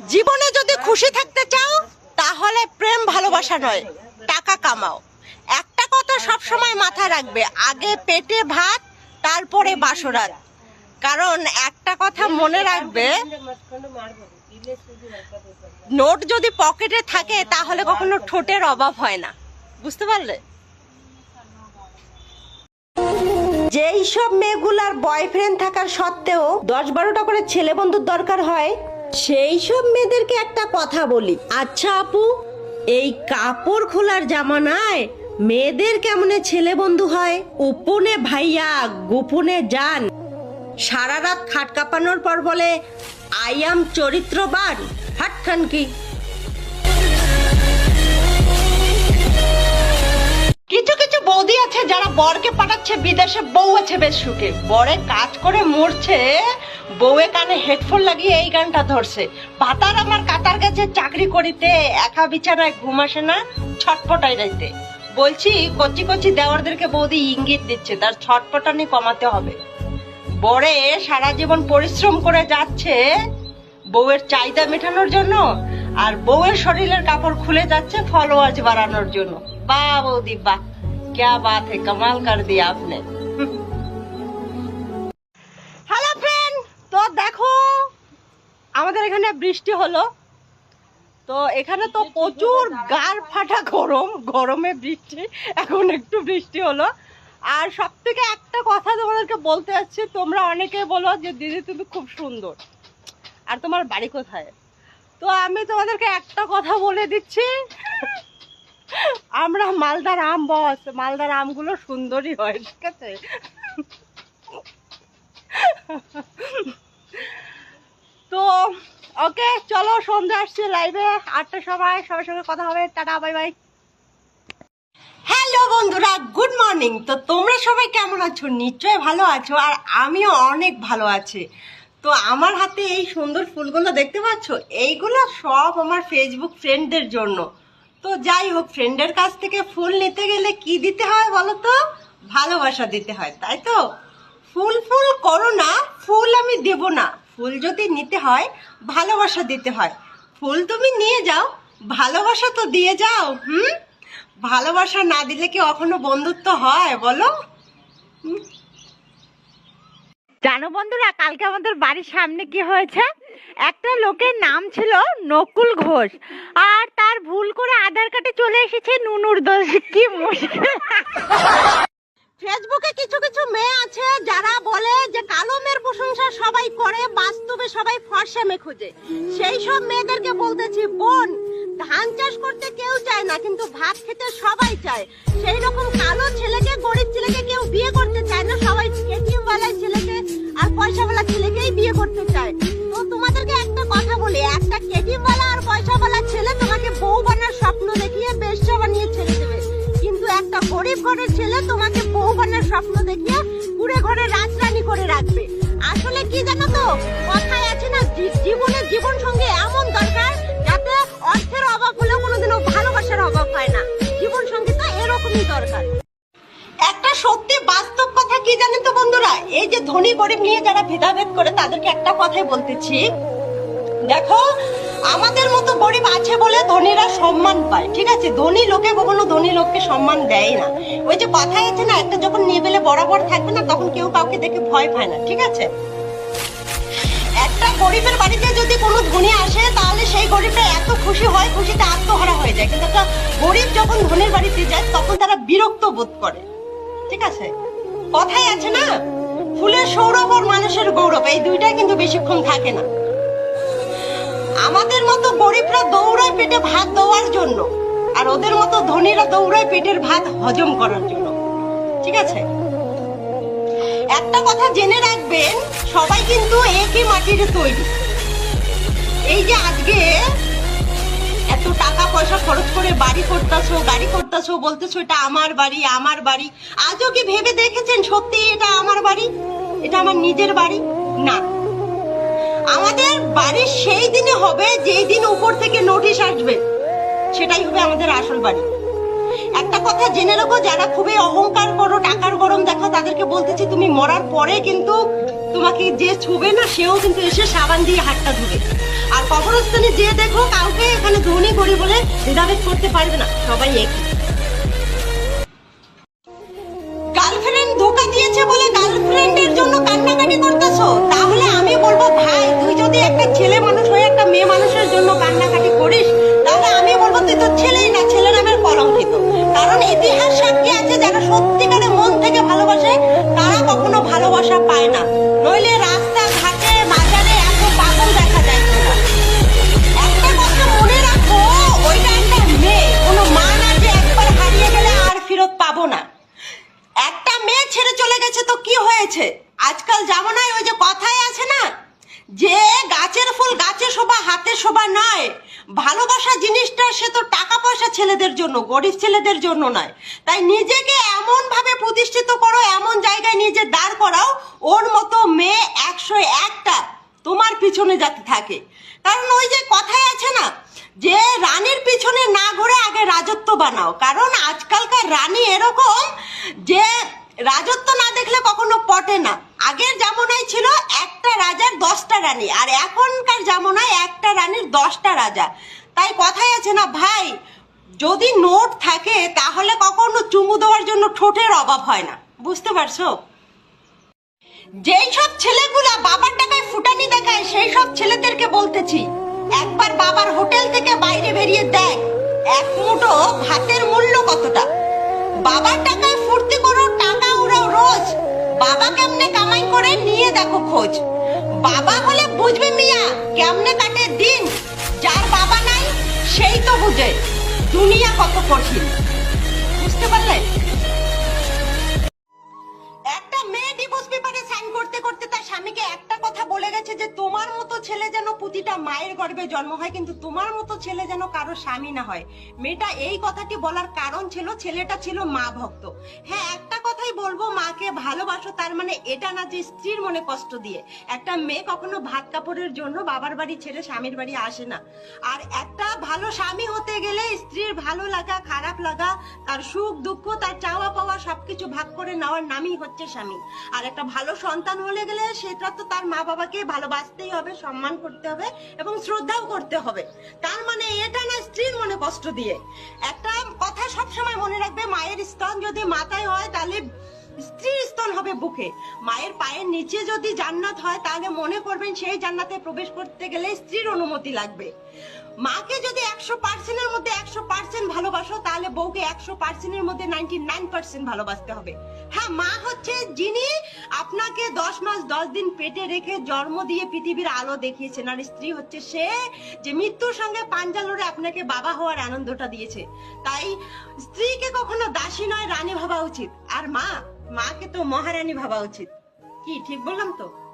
জীবনে যদি খুশি থাকতে চাও, তাহলে প্রেম ভালোবাসা নয়, টাকা কামাও। একটা কথা সব সময় মাথায় রাখবে, আগে পেটে ভাত, তারপরে বাসরাত। কারণ একটা কথা মনে রাখবে, নোট যদি পকেটে থাকে, তাহলে কখনো ঠোঁটের অভাব হয় না। বুঝতে পারলে? যেই সব মেয়েগুলার বয়ফ্রেন্ড থাকার সত্ত্বেও দশ বারোটা করে ছেলে বন্ধুর দরকার হয় সেই সব মেয়েদেরকে একটা কথা বলি। আচ্ছা আপু, এই কাপড় খোলার জামানায় মেয়েদের কেমনে ছেলে বন্ধু হয়? উপনে ভাইয়া, গোপনে যান সারা রাত খাট কাঁপানোর পর বলে, আই আম চরিত্রবান, হাট খান কি? কিছু কিছু বৌদি আছে যারা বরকে পাঠাচ্ছে বিদেশে, বউ আছে বেশ সুখে। বরে কাজ করে মরছে বউয়ে কানে হেডফোন লাগিয়ে এই গানটা ধরছে। পাতার আমার কাতার কাছে চাকরি করিতে, একা বিছানায় ঘুম আসে না, ছটপটাই রাইতে। বলছি, কচি কচি দেওয়ারদেরকে বৌদি ইঙ্গিত দিচ্ছে, তার ছটপটানি কমাতে হবে। বরে সারা জীবন পরিশ্রম করে যাচ্ছে, বউয়ের চাহিদা মেটানোর জন্য, আর বউয়ের শরীরের কাপড় খুলে যাচ্ছে ফলোয়ার্স বাড়ানোর জন্য। বা বৌদি বা ক্যা বাত হে, কমাল কর দি আপনে। এখানে বৃষ্টি হলো। তো এখানে তো প্রচুর গার ফাটা গরম গরমে বৃষ্টি। এখন একটু বৃষ্টি হলো। আর সব থেকে একটা কথা তোমাদেরকে বলতে যাচ্ছি তোমরা অনেকে বলো যে দিদি তুমি খুব সুন্দর। আর তোমার বাড়ি কোথায়? তো আমি তোমাদেরকে একটা কথা বলে দিচ্ছি। আমরা মালদার আম বস মালদার আমগুলো সুন্দরই হয় ঠিক আছে? তো ওকে, চলো, সন্ধ্যা আসছে লাইভে আটটার সময় সবার সঙ্গে কথা হবে। টাটা বাই বাই হ্যালো বন্ধুরা গুড মর্নিং তো তোমরা সবাই কেমন আছো? নিশ্চয়ই ভালো আছো, আর আমিও অনেক ভালো আছি। তো আমার হাতে এই সুন্দর ফুলগুলো দেখতে পাচ্ছ? এইগুলো সব আমার ফেসবুক ফ্রেন্ডদের জন্য। তো যাই হোক ফ্রেন্ডের কাছ থেকে ফুল নিতে গেলে কি দিতে হয় বলো তো? ভালোবাসা দিতে হয়, তাই তো? ফুল ফুল করো না, ফুল আমি দেব না। ফুল যদি নিতে হয়, ভালোবাসা দিতে হয়। ফুল তুমি নিয়ে যাও, ভালোবাসা তো দিয়ে যাও, হুম? ভালোবাসা না দিলে কি কখনো বন্ধুত্ব হয়, বলো? জানো বন্ধুরা, কালকে আমাদের বাড়ির সামনে কি হয়েছে? একটা লোকের নাম ছিল নকুল ঘোষ, আর তার ভুল করে আধার কার্ডে চলে এসেছে নুনুর দোষ। কি মুশকিল। ফেসবুকে কিছু কিছু মেয়ে আছে যারা বলে যে কালো মেয়ের প্রশংসা সবাই করে, বাস্তবে সবাই ফর্সা মেয়ে খুঁজে। সেই সব মেয়েদেরকে বলতেছি, বোন, ধান চাষ করতে কেউ চায় না, কিন্তু ভাত খেতে সবাই চায়। সেই রকম কালো ছেলেকে, গরিব ছেলেকে কেউ বিয়ে করতে চায় না, সবাই এটিএম ওয়ালা ছেলেকে আর পয়সাওয়ালা ছেলেকেই বিয়ে করতে চায়। তো তোমাদেরকে একটা কথা বলি, একটা কেটিএম ওয়ালা আর পয়সাওয়ালা ছেলে তোমাকে বউ বানার স্বপ্ন দেখিয়ে বেশ্যা বানিয়ে একটা গরিব ঘরের ছেলে তোমাকে বউ বানার স্বপ্ন দেখিয়ে পুরে ঘরে রাজরানি করে রাখবে। আসলে কি জানো তো? কথায় আছে না জীবনে জীবন সঙ্গে এমন দরকার যাতে অর্থের অভাব হলেও কোনোদিনও ভালোবাসার অভাব হয় না। জীবন সঙ্গী তো এরকমই দরকার। একটা সত্যি বাস্তব কথা কি জানেন তো বন্ধুরা? এই যে ধনী গরিব নিয়ে যারা ভেদাভেদ করে তাদেরকে একটা কথাই বলতেছি দেখো, আমাদের মতো গরিব আছে বলে ধনীরা সম্মান পায়, ঠিক আছে? ধনী লোকে কখনো ধনী লোককে সম্মান দেয় না। ওই যে কথাই আছে না, একটা যখন নেবেলে বরাবর থাকবে না, তখন কেউ কাউকে দেখে ভয় পায় না, ঠিক আছে? একটা গরিবের বাড়িতে যদি কোনো ধনী আসে, তাহলে সেই গরিবটা এত খুশি হয়, খুশিতে আত্মহারা হয়ে যায়। কিন্তু একটা গরিব যখন ধনীর বাড়িতে যায়, তখন তারা বিরক্ত বোধ করে, ঠিক আছে? কথাই আছে না? ফুলের সৌরভ আর মানুষের গৌরব, এই দুইটাই কিন্তু বেশিক্ষণ থাকে না। আমাদের মতো গরিবরা দৌড়ায় পেটে ভাত দেওয়ার জন্য, আর ওদের মতো ধনীরা দৌড়ায় পেটের ভাত হজম করার জন্য। ঠিক আছে? একটা কথা জেনে রাখবেন, সবাই কিন্তু একই মাটির তৈরি। এই যে আজকে এত টাকা পয়সা খরচ করে বাড়ি করতেছো, গাড়ি করতেছো, বলতেছো এটা আমার বাড়ি আমার বাড়ি। আজও কি ভেবে দেখেছেন সত্যি এটা আমার বাড়ি? এটা আমার নিজের বাড়ি? না। আমাদের বাড়ি সেই দিনে হবে যেই দিন উপর থেকে নোটিশ আসবে। সেটাই হবে আমাদের আসল বাড়ি। একটা কথা জেনে রাখো, যারা খুবই অহংকার করো, টাকার গরম দেখো তাদেরকে বলতেছি তুমি মরার পরে কিন্তু তোমাকে যে ছুবে না, সেও কিন্তু এসে সাবান দিয়ে হাতটা ধুবে। আর কবরস্থানে যে দেখো, কাউকে এখানে ধনী করি বলে ভেদাভেদ করতে পারবে না, সবাই একই। ধোকা দিয়েছে বলে গার্লফ্রেন্ডের জন্য কান্নাকাটি করতেছো? তাহলে আমি বলব, ভাই, তুই যদি একটা ছেলে মানুষ হয়ে একটা মেয়ে মানুষের জন্য কান্নাকাটি করিস, তাহলে আমি বলব তুই তো ছেলেই না, ছেলের নামের কলঙ্কিত কারণ ইতিহাস সাক্ষী আছে যারা সত্যিকারে মন থেকে ভালোবাসে গেছে তো কি হয়েছে? আজকাল যাব জামানায় ওই যে কথাই আছে না? যে গাছের ফুল গাছে শোভা, হাতে শোভা নয়। ভালোবাসা জিনিসটা, সে তো টাকা পয়সা ছেলেদের জন্য, গরিব ছেলেদের জন্য নয়। তাই নিজেকে এমন ভাবে প্রতিষ্ঠিত করো, এমন জায়গায় নিজে দাঁড় করাও, ওর মতো মেয়ে একশো একটা তোমার পিছনে যাতে থাকে। কারণ ওই যে কথাই আছে না, যে রানীর পিছনে না ঘুরে আগে রাজত্ব বানাও। কারণ আজকালকার রানী এরকম যে রাজত্ব না দেখলে কখনো পটে না। আগের জামানায় ছিল একটা রাজার দশটা রানী, আর এখনকার জামানায় একটা রানীর দশটা রাজা। তাই কথাই আছে না, ভাই, যদি নোট থাকে, তাহলে কখনো চুমু দেওয়ার জন্য ঠোঁটের অভাব হয় না। বুঝতে পারছ? যেই সব ছেলেগুলা বাবার টাকায় ফুটানি দেখায়, সেই সব ছেলেদেরকে বলতেছি, একবার বাবার হোটেল থেকে বাইরে বেরিয়ে দেখ, এক মুঠো ভাতের মূল্য কতটা। বাবার টাকায় বাবা কেমনে কামাই করে নিয়ে দেখো খোঁজ। বাবা হলে বুঝবে মিয়া কেমনে কাটে দিন। যার বাবা নাই, সেই তো বুঝে। দুনিয়া কত কঠিন। বুঝতে পারলে? একটা মেয়ে ডিভোর্স পেপারে সাইন করতে করতে তার স্বামীকে একটা কথা বলে গেছে যে তোমার মতো ছেলে যেন প্রতিটা মায়ের গর্ভে জন্ম হয়, কিন্তু তোমার মতো ছেলে যেন কারও স্বামী না হয়। মেয়েটা এই কথাটি বলার কারণ ছিল, ছেলেটা ছিল মা ভক্ত। হ্যাঁ একটা কথাই বলব, মাকে ভালোবাসো, তার মানে এটা না যে স্ত্রীর মনে কষ্ট দিয়ে। একটা মেয়ে কখনো ভাত কাপড়ের জন্য বাবার বাড়ি ছেড়ে স্বামীর বাড়ি আসে না। আর একটা ভালো স্বামী হতে গেলে স্ত্রীর ভালো লাগা, খারাপ লাগা, তার সুখ, দুঃখ, তার চাওয়া পাওয়া সবকিছু ভাগ করে নেওয়ার নামই হচ্ছে স্বামী। আর একটা ভালো সন্তান হলে গেলে সেটা তো তার মা বাবাকে ভালোবাসতেই হবে, সম্মান করতে হবে এবং শ্রদ্ধাও করতে হবে। তার মানে এটা না স্ত্রীর মনে কষ্ট দিয়ে। একটা কথা সবসময় মনে রাখবে, মায়ের স্তন যদি মাথায় হয় তাহলে স্ত্রীর স্তন হবে বুকে। মায়ের পায়ের নিচে যদি জান্নাত হয় তাহলে মনে করবেন সেই জান্নাতে প্রবেশ করতে গেলে স্ত্রীর অনুমতি লাগবে। মাকে যদি একশো পার্সেন্টের মধ্যে একশো পার্সেন্ট ভালোবাসো, তাহলে বউকে একশো পার্সেন্টের মধ্যে নাইনটি নাইন পার্সেন্ট ভালোবাসতে হবে। হ্যাঁ মা হচ্ছে যিনি আপনাকে দশ মাস দশ দিন পেটে রেখে জন্ম দিয়ে পৃথিবীর আলো দেখিয়েছেন। আর স্ত্রী হচ্ছে সে যে মৃত্যুর সঙ্গে পাঞ্জা লড়ে আপনাকে বাবা হওয়ার আনন্দটা দিয়েছে। তাই স্ত্রীকে কখনো দাসী নয়, রানী ভাবা উচিত। আর মা, মাকে তো মহারানী ভাবা উচিত। কি, ঠিক বললাম তো?